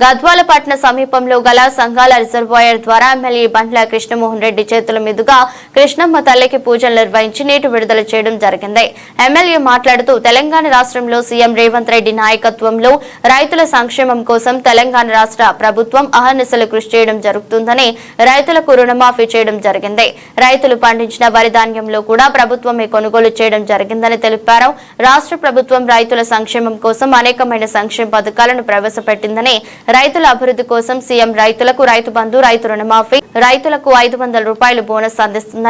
గద్వాలపట్న సమీపంలో గల సంఘాల రిజర్వాయర్ ద్వారా ఎమ్మెల్యే బండ్ల కృష్ణమోహన్ రెడ్డి చేతుల మీదుగా కృష్ణమ్మ తల్లికి పూజలు నిర్వహించి నీటి విడుదల చేయడం జరిగింది. ఎమ్మెల్యే మాట్లాడుతూ తెలంగాణ రాష్ట్రంలో సీఎం రేవంత్ రెడ్డి నాయకత్వంలో రైతుల సంక్షేమం కోసం తెలంగాణ రాష్ట్ర ప్రభుత్వం అహర్నిశలు కృషి చేయడం జరుగుతుందని రైతులకు రుణమాఫీ చేయడం జరిగింది. రైతులు పండించిన వరి ధాన్యంలో కూడా ప్రభుత్వమే కొనుగోలు చేయడం జరిగిందని తెలిపారు. రాష్ట్ర ప్రభుత్వం రైతుల సంక్షేమం కోసం అనేకమైన సంక్షేమ పథకాలను ప్రవేశపెట్టిందని రైతుల అభివృద్ధి కోసం సీఎం రైతులకు రైతు బంధు రైతు రుణమాఫీ రైతులకు ఐదు వందల రూపాయలు బోనస్ అందిస్తుందని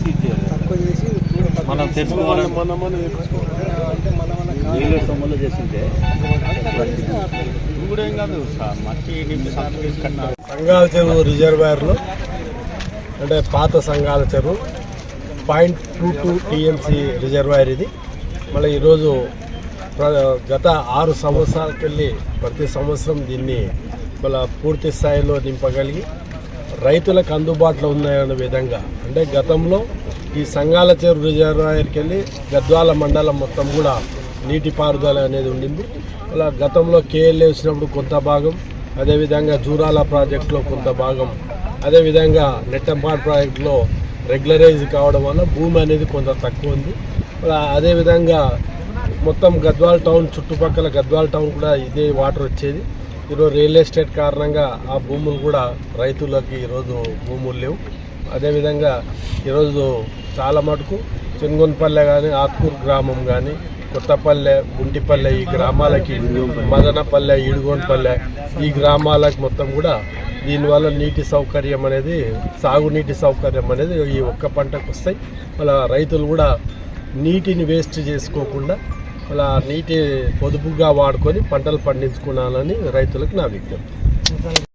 సీజ్ చేయాలి. మనం తెలుసుకోవాలి నీళ్ళు సొమ్ములు చేసింటే కాదు సంఘాల చెరువు రిజర్వాయర్లో అంటే పాత సంఘాల చెరువు. Point two two TMC reservoir ఇది. మళ్ళీ ఈరోజు గత ఆరు సంవత్సరాలకు వెళ్ళి ప్రతి సంవత్సరం దీన్ని మళ్ళీ పూర్తి స్థాయిలో నింపగలిగి రైతులకు అందుబాటులో ఉన్నాయన్న విధంగా అంటే గతంలో ఈ సంఘాల చెరువు రిజర్వాయర్కి వెళ్ళి గద్వాల మండలం మొత్తం కూడా నీటిపారుదల అనేది ఉండింది. అలా గతంలో కేఎల్ వేసినప్పుడు కొంత భాగం అదేవిధంగా జూరాల ప్రాజెక్టులో కొంత భాగం అదేవిధంగా నెట్టంపాడు ప్రాజెక్టులో రెగ్యులరైజ్ కావడం వల్ల భూమి అనేది కొంత తక్కువ ఉంది. అలా అదేవిధంగా మొత్తం గద్వాల్ టౌన్ చుట్టుపక్కల గద్వాల్ టౌన్ కూడా ఇదే వాటర్ వచ్చేది. ఈరోజు రియల్ ఎస్టేట్ కారణంగా ఆ భూములు కూడా రైతులకి ఈరోజు భూములు లేవు. అదేవిధంగా ఈరోజు చాలా మటుకు చెన్గొనపల్లె కానీ ఆత్కూరు గ్రామం కానీ కొత్తపల్లె గుంటిపల్లె ఈ గ్రామాలకి మదనపల్లె ఇడుగోనపల్లె ఈ గ్రామాలకు మొత్తం కూడా దీనివల్ల నీటి సౌకర్యం అనేది సాగునీటి సౌకర్యం అనేది ఈ ఒక్క పంటకు వస్తాయి. అలా రైతులు కూడా నీటిని వేస్ట్ చేసుకోకుండా అలా నీటి పొదుపుగా వాడుకొని పంటలు పండించుకోవాలని రైతులకు నా విజ్ఞప్తి.